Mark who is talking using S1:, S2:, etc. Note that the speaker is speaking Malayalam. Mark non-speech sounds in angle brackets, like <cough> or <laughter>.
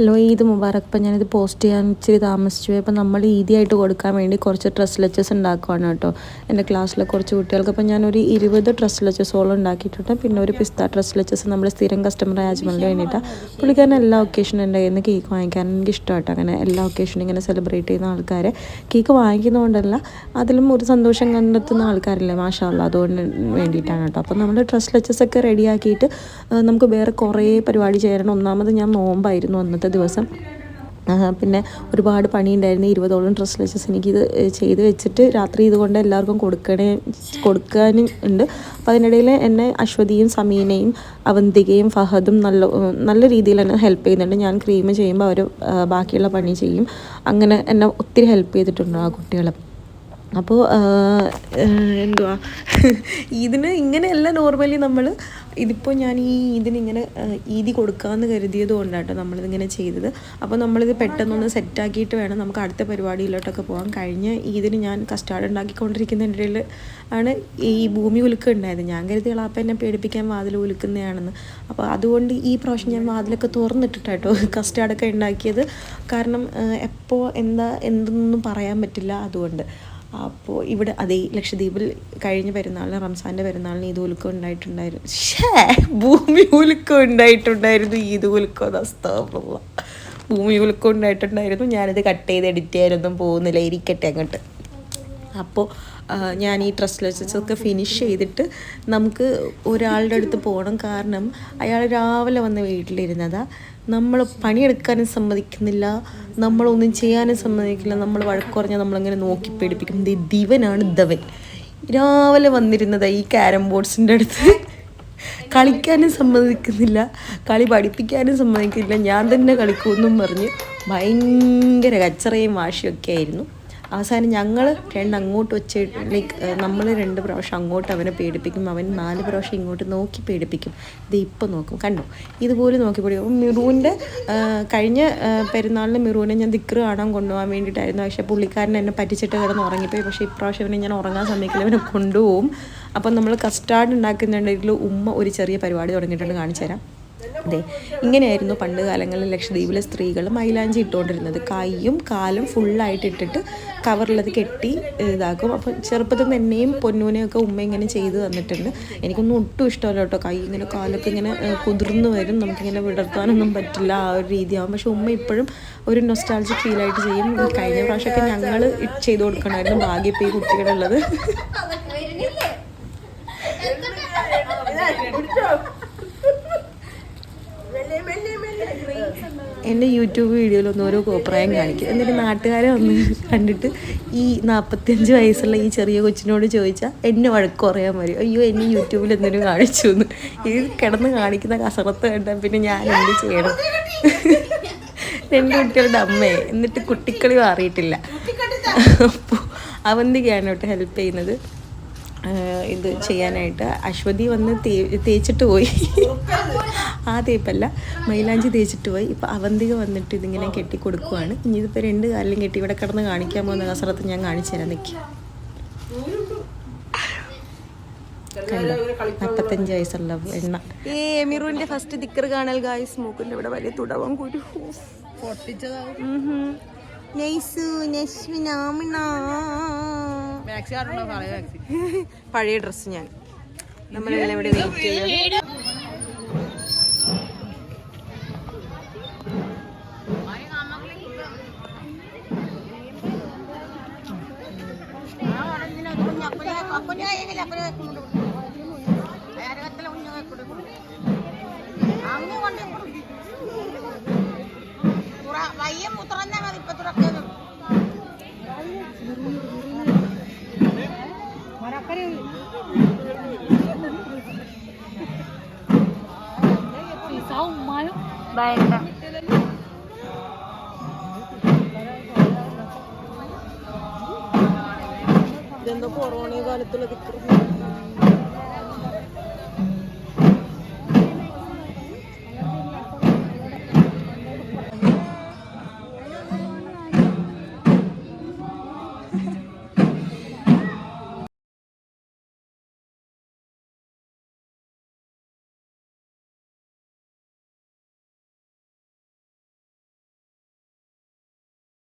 S1: ഹലോ ഈദ് മുബാറക്. ഇപ്പം ഞാനിത് പോസ്റ്റ് ചെയ്യാൻ ഇച്ചിരി താമസിച്ചു. അപ്പം നമ്മൾ ഈദിയായിട്ട് കൊടുക്കാൻ വേണ്ടി കുറച്ച് ഡ്രസ് ലച്ചസ് ഉണ്ടാക്കുവാണ് കേട്ടോ. എന്റെ ക്ലാസ്സിലെ കുറച്ച് കുട്ടികൾക്ക് അപ്പം ഞാനൊരു ഇരുപത് ഡ്രസ് ലച്ചസോളം ഉണ്ടാക്കിയിട്ടുണ്ട്. പിന്നെ ഒരു പിസ്ത ഡ്രസ് ലച്ചസ് നമ്മൾ സ്ഥിരം കസ്റ്റമർ അജ്മലിന് വേണ്ടിയിട്ടാണ് പുള്ളിക്കാരൻ എല്ലാ ഒക്കേഷനും എന്റെ കയ്യിൽ നിന്ന് കേക്ക് വാങ്ങിക്കാൻ എനിക്ക് ഇഷ്ടമായിട്ട് അങ്ങനെ എല്ലാ ഒക്കേഷനും ഇങ്ങനെ സെലിബ്രേറ്റ് ചെയ്യുന്ന ആൾക്കാരെ കേക്ക് വാങ്ങിക്കുന്നതുകൊണ്ടല്ല അതിലും ഒരു സന്തോഷം കണ്ടെത്തുന്ന ആൾക്കാരില്ലേ മാഷാല്ല അതുകൊണ്ട് വേണ്ടിയിട്ടാണ് കേട്ടോ. അപ്പം നമ്മൾ ഡ്രസ് ലച്ചസ് ഒക്കെ റെഡിയാക്കിയിട്ട് നമുക്ക് വേറെ കുറേ പരിപാടി ചെയ്യണം ഒന്നാമത് ഞാൻ നോമ്പായിരുന്നു അന്നത്തെ ദിവസം. പിന്നെ ഒരുപാട് പണിയുണ്ടായിരുന്നു. ഇരുപതോളം ഡ്രസ് ലച്ചസ് എനിക്കിത് ചെയ്ത് വെച്ചിട്ട് രാത്രി ഇതുകൊണ്ട് എല്ലാവർക്കും കൊടുക്കണേ കൊടുക്കാനും ഉണ്ട്. അപ്പോൾ അതിനിടയിൽ എന്നെ അശ്വതിയും സമീനയും അവന്തികയും ഫഹദും നല്ല നല്ല രീതിയിൽ എന്നെ ഹെൽപ്പ് ചെയ്യുന്നുണ്ട്. ഞാൻ ക്രീം ചെയ്യുമ്പോൾ അവർ ബാക്കിയുള്ള പണി ചെയ്യും. അങ്ങനെ എന്നെ ഒത്തിരി ഹെൽപ്പ് ചെയ്തിട്ടുണ്ട് ആ കുട്ടികൾ അപ്പോൾ എന്തുവാ? <laughs> ഇതിന് ഇങ്ങനെയല്ല നോർമലി നമ്മൾ ഇതിപ്പോൾ ഞാൻ ഈ ഇതിനിങ്ങനെ ഈതി കൊടുക്കാമെന്ന് കരുതിയത് കൊണ്ടാട്ടോ നമ്മളിതിങ്ങനെ ചെയ്തത്. അപ്പോൾ നമ്മളിത് പെട്ടെന്നൊന്ന് സെറ്റാക്കിയിട്ട് വേണം നമുക്ക് അടുത്ത പരിപാടിയിലോട്ടൊക്കെ പോകാൻ. കഴിഞ്ഞ ഈതിന് ഞാൻ കസ്റ്റാർഡ് ഉണ്ടാക്കിക്കൊണ്ടിരിക്കുന്നതിന്റെ ഇടയിൽ ആണ് ഈ ഭൂമി ഉലുക്ക ഉണ്ടായത്. ഞാൻ കരുതി ഇളാപ്പ എന്നെ പേടിപ്പിക്കാൻ വാതിൽ ഉലുക്കുന്നതാണെന്ന്. അപ്പോൾ അതുകൊണ്ട് ഈ പ്രാവശ്യം ഞാൻ വാതിലൊക്കെ തുറന്നിട്ടിട്ടാട്ടോ കസ്റ്റാർഡൊക്കെ ഉണ്ടാക്കിയത്. കാരണം എപ്പോൾ എന്താ എന്തെന്നൊന്നും പറയാൻ പറ്റില്ല അതുകൊണ്ട്. അപ്പോൾ ഇവിടെ അതേ ലക്ഷദ്വീപിൽ കഴിഞ്ഞ പെരുന്നാളിന് റംസാന്റെ പെരുന്നാളിന് ഈദ് ഉലുക്കം ഉണ്ടായിട്ടുണ്ടായിരുന്നു. ഷേ ഭൂമി ഉലുക്കം ഉണ്ടായിട്ടുണ്ടായിരുന്നു ഈദ് ഉലുക്കം ഭൂമി ഉലുക്കം ഉണ്ടായിട്ടുണ്ടായിരുന്നു ഞാനിത് കട്ട് ചെയ്ത് എഡിറ്റ് ചെയ്യാനൊന്നും പോകുന്നില്ല ഇരിക്കട്ടെ അങ്ങോട്ട്. അപ്പോൾ ഞാൻ ഈ ഡ്രസ് ലച്ചൊക്കെ ഫിനിഷ് ചെയ്തിട്ട് നമുക്ക് ഒരാളുടെ അടുത്ത് പോകണം. കാരണം അയാൾ രാവിലെ വന്ന് വീട്ടിലിരുന്നതാ. നമ്മൾ പണിയെടുക്കാനും സമ്മതിക്കുന്നില്ല. നമ്മളൊന്നും ചെയ്യാനും സമ്മതിക്കില്ല നമ്മൾ വഴക്കുറഞ്ഞാൽ നമ്മളിങ്ങനെ നോക്കി പേടിപ്പിക്കും. ദിവനാണ് ധവൻ. രാവിലെ വന്നിരുന്നത് ഈ ക്യാരം ബോർഡ്സിന്റെ അടുത്ത്. കളിക്കാനും സമ്മതിക്കുന്നില്ല. കളി പഠിപ്പിക്കാനും സമ്മതിക്കുന്നില്ല. ഞാൻ തന്നെ കളിക്കുമെന്നും പറഞ്ഞ് ഭയങ്കര കച്ചറയും വാശിയൊക്കെ ആയിരുന്നു. അവസാനം ഞങ്ങൾ രണ്ട് അങ്ങോട്ട് വെച്ച് ലൈക്ക് നമ്മൾ രണ്ട് പ്രാവശ്യം അങ്ങോട്ട് അവനെ പേടിപ്പിക്കും. അവൻ നാല് പ്രാവശ്യം ഇങ്ങോട്ട് നോക്കി പേടിപ്പിക്കും. ഇത് ഇപ്പം നോക്കും. കണ്ടോ? ഇതുപോലെ നോക്കി പേടിക്കും അപ്പം മിറുവിന്റെ കഴിഞ്ഞ പെരുന്നാളിന് മിറുവിനെ ഞാൻ ദിക്റ് കാണാൻ കൊണ്ടുപോകാൻ വേണ്ടിയിട്ടായിരുന്നു. പക്ഷേ പുള്ളിക്കാരൻ എന്നെ പറ്റിച്ചിട്ട് കിടന്ന് ഉറങ്ങിപ്പോയി. പക്ഷേ ഇപ്രാവശ്യം ഇവനെ ഞാൻ ഉറങ്ങാൻ സമയത്തിൽ അവനെ കൊണ്ടുപോകും. അപ്പം നമ്മൾ കസ്റ്റാർഡ് ഉണ്ടാക്കുന്നുണ്ടെങ്കിൽ ഉമ്മ ഒരു ചെറിയ പരിപാടി തുടങ്ങിയിട്ടുണ്ട്. കാണിച്ചു തരാം. അതെ. ഇങ്ങനെയായിരുന്നു പണ്ട് കാലങ്ങളിൽ ലക്ഷദ്വീപിലെ സ്ത്രീകൾ മൈലാഞ്ചി ഇട്ടുകൊണ്ടിരുന്നത്. കൈയും കാലും ഫുള്ളായിട്ട് ഇട്ടിട്ട് കവറിലത് കെട്ടി ഇതാക്കും. അപ്പം ചെറുപ്പത്തിൽ നിന്ന് എന്നെയും പൊന്നൂനെയൊക്കെ ഉമ്മ ഇങ്ങനെ ചെയ്ത് തന്നിട്ടുണ്ട്. എനിക്കൊന്നും ഒട്ടും ഇഷ്ടമല്ല കേട്ടോ. കൈ ഇങ്ങനെ കാലൊക്കെ ഇങ്ങനെ കുതിർന്നു വരും. നമുക്കിങ്ങനെ വിടർത്താനൊന്നും പറ്റില്ല ആ ഒരു രീതിയാവും. പക്ഷെ ഉമ്മ ഇപ്പോഴും ഒരു നൊസ്റ്റാൾജിക് ഫീലായിട്ട് ചെയ്യും. കഴിഞ്ഞ പ്രാവശ്യമൊക്കെ ഞങ്ങൾ ചെയ്ത് കൊടുക്കണമായിരുന്നു. ഭാഗ്യം ഇപ്പോൾ ഈ കുട്ടികളുള്ളത്. എന്റെ യൂട്യൂബ് വീഡിയോയിലൊന്നും ഓരോ കോപ്രായം കാണിക്കും. എന്നിട്ട് നാട്ടുകാരെ ഒന്ന് കണ്ടിട്ട് ഈ നാൽപ്പത്തിയഞ്ച് വയസ്സുള്ള ഈ ചെറിയ കൊച്ചിനോട് ചോദിച്ചാൽ എന്നെ വഴക്ക് പറയാൻ വരും അയ്യോ എന്നെ യൂട്യൂബിൽ എന്തെങ്കിലും കാണിച്ചു എന്ന് ഈ കിടന്ന് കാണിക്കുന്ന കസറത്ത് കണ്ടാൽ പിന്നെ ഞാൻ എന്ത് ചെയ്യണം? രണ്ട് കുട്ടികളുടെ അമ്മയെ. എന്നിട്ട് കുട്ടിക്കളി മാറിയിട്ടില്ല. അപ്പോൾ അവന്തികയാണ് കേട്ടോ ഹെൽപ്പ് ചെയ്യുന്നത് ഇത് ചെയ്യാനായിട്ട്. അശ്വതി വന്ന് തേ തേച്ചിട്ട് പോയി. ആ തേപ്പല്ല. മൈലാഞ്ചി തേച്ചിട്ട് പോയി. ഇപ്പം അവന്തിക വന്നിട്ട് ഇതിങ്ങനെ കെട്ടി കൊടുക്കുവാണ് ഇനി ഇതിപ്പോൾ രണ്ട് കാലിലും കെട്ടി ഇവിടെ കിടന്ന് കാണിക്കാൻ പോകുന്ന കസറത്ത് ഞാൻ കാണിച്ചു തരാം. നിൽക്കി നാൽപ്പത്തഞ്ച് വയസ്സുള്ള എണ്ണ. ഏ എമിറുവിന്റെ ഫസ്റ്റ് ദിക്കർ കാണൽ ഗായ്സ് മൂക്കിന്റെ ഇവിടെ വലിയ തുടവം കുരു. പഴയ ഡ്രസ്സ് ഞാൻ. നമ്മളെല്ലാം ഇവിടെ വെയിറ്റ് ചെയ്യും
S2: വയ്യം തുറന്നാ മതി ഇപ്പൊ തുറക്കുന്നത്
S1: ഇതെന്തോ കൊറോണ കാലത്തുള്ള